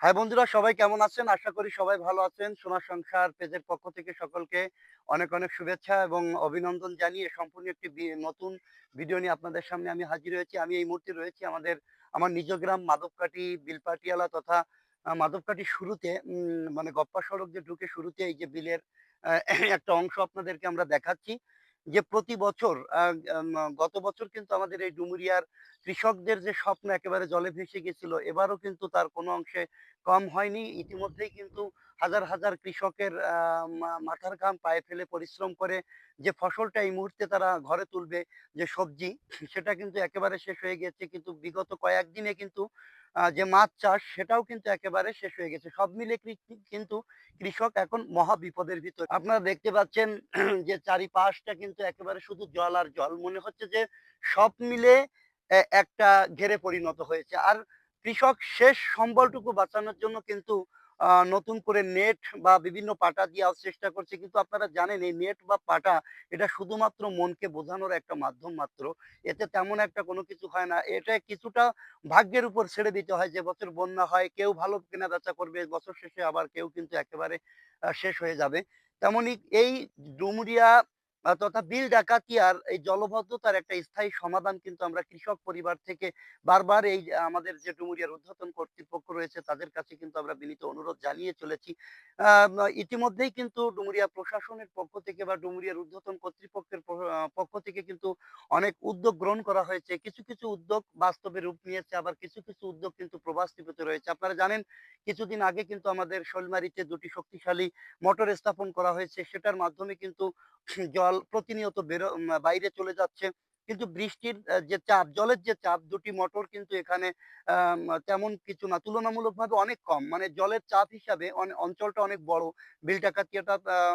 High বন্ধুরা সবাই কেমন আছেন? আশা করি সবাই ভালো আছেন। সোনার সংসার পেজের পক্ষ থেকে সকলকে অনেক, অনেক শুভেচ্ছা এবং অভিনন্দন জানিয়ে সম্পূর্ণ একটি নতুন ভিডিও নিয়ে আপনাদের সামনে আমি হাজির হয়েছি। আমি এই মুহূর্তে রয়েছি আমাদের আমার নিজ গ্রাম মাধবকাঠি বিলপাটিয়ালা তথা আ মাধবকাঠির শুরুতে মানে গপ্পা সড়ক যে ঢুকে শুরুতে এই যে বিলের একটা অংশ আপনাদেরকে আমরা দেখাচ্ছি। যে প্রতি বছর গত বছর কিন্তু আমাদের এই ডুমুরিয়ার কৃষকদের যে স্বপ্ন একেবারে জলে ভেসে গেছিল, এবারও কিন্তু তার কোনো অংশে কম হয়নি। ইতিমধ্যেই কিন্তু হাজার, হাজার কৃষকের মাথার ঘাম পায়ে ফেলে পরিশ্রম করে যে ফসলটা এই মুহূর্তে তারা ঘরে তুলবে, যে সবজি সেটা কিন্তু একেবারে শেষ হয়ে গেছে। কিন্তু বিগত কয়েকদিনে কিন্তু যে মাছ চাষ সেটাও কিন্তু একেবারে শেষ হয়ে গেছে। সব মিলে কিন্তু কৃষক এখন মহা বিপদের ভিতরে আপনারা দেখতে পাচ্ছেন যে চারিপাশটা কিন্তু একেবারে শুধু জল আর জল। মনে হচ্ছে যে সব মিলে একটা ঘেরে পরিণত হয়েছে। আর কৃষক শেষ সম্বলটুকু বাঁচানোর জন্য কিন্তু নতুন করে নেট বা বিভিন্ন পাটা দেওয়ার চেষ্টা করছে। কিন্তু আপনারা জানেন এই নেট বা পাটা এটা শুধুমাত্র মনকে বোঝানোর একটা মাধ্যম মাত্র। এতে তেমন একটা কোনো কিছু হয় না। এটা কিছুটা ভাগ্যের উপর ছেড়ে দিতে হয়। যে বছর বন্যা হয়, কেউ ভালো কেনাবেচা করবে, বছর শেষে আবার কেউ কিন্তু একেবারে শেষ হয়ে যাবে। তেমনি এই ডুমুরিয়া তথা বিল ডাকাতিয়ার এই জলবদ্ধতার একটা স্থায়ী সমাধান কিন্তু আমরা কৃষক পরিবার থেকে বারবার এই আমাদের যে ডুমুরিয়ার ঊর্ধ্বতন কর্তৃপক্ষ রয়েছে তাদের কাছে কিন্তু আমরা বিনীত অনুরোধ জানিয়ে চলেছি। ইতিমধ্যেই কিন্তু ডুমুরিয়া প্রশাসনের পক্ষ থেকে বা ডুমুরিয়ার ঊর্ধ্বতন কর্তৃপক্ষের পক্ষ থেকে কিন্তু অনেক উদ্যোগ গ্রহণ করা হয়েছে। কিছু, কিছু উদ্যোগ বাস্তবে রূপ নিয়েছে, আবার কিছু, কিছু উদ্যোগ কিন্তু প্রবাস্তবিত রয়েছে। আপনারা জানেন কিছুদিন আগে কিন্তু আমাদের শৈলমারীতে দুটি শক্তিশালী মোটর স্থাপন করা হয়েছে। সেটার মাধ্যমে কিন্তু জল প্রতিনিয়ত বাইরে চলে যাচ্ছে। কিন্তু বৃষ্টির যে চাপ, জলের যে চাপ ২ টি মোটর কিন্তু এখানে তেমন কিছু না। তুলনামূলকভাবে অনেক কম। মানে জলের চাপ হিসাবে অঞ্চলটা অনেক বড়। বিল ডাকাতিয়াটা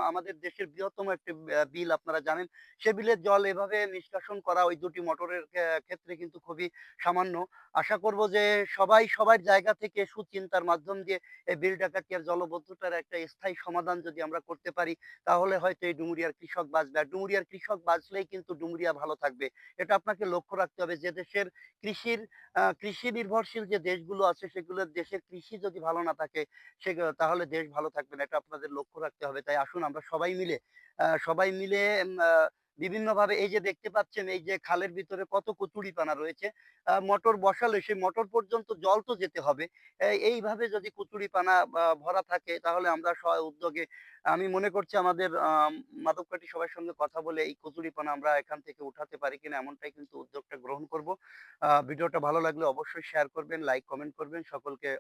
আমাদের দেশের বৃহত্তম একটি বিল আপনারা জানেন। সে বিলের জল এভাবে নিষ্কাশন করা ওই ২ টি মোটরের ক্ষেত্রে কিন্তু খুবই সামান্য। আশা করব যে সবাই সবার জায়গা থেকে সুচিন্তার মাধ্যম দিয়ে এই বিল ডাকাতিয়ার জলবদ্ধতার একটা স্থায়ী সমাধান যদি আমরা করতে পারি, তাহলে হয়তো এই ডুমুরিয়ার কৃষক বাঁচবে। আর ডুমুরিয়ার কৃষক বাঁচলেই কিন্তু ডুমুরিয়া ভালো থাকবে। এটা আপনাকে লক্ষ্য রাখতে হবে যে দেশের কৃষির কৃষি নির্ভরশীল যে দেশগুলো আছে সেগুলোর দেশের কৃষি যদি ভালো না থাকে, সে তাহলে দেশ ভালো থাকবে না। এটা আপনাদের লক্ষ্য রাখতে হবে। তাই আসুন আমরা সবাই মিলে সবাই মিলে বিভিন্নভাবে এই যে দেখতে পাচ্ছেন এই যে খালের ভিতরে কত কচুরিপানা রয়েছে। মোটর বসালে সেই মোটর পর্যন্ত জল তো যেতে হবে। এইভাবে যদি কচুরিপানা ভরা থাকে তাহলে আমরা স্ব উদ্যোগে আমি মনে করছি আমাদের আম মাধবকাঠি সবার সঙ্গে কথা বলে এই কচুরিপানা আমরা এখান থেকে উঠাতে পারি কিনা এমনটাই কিন্তু উদ্যোগটা গ্রহণ করব। ভিডিওটা ভালো লাগলে অবশ্যই শেয়ার করবেন, লাইক, কমেন্ট করবেন। সকলকে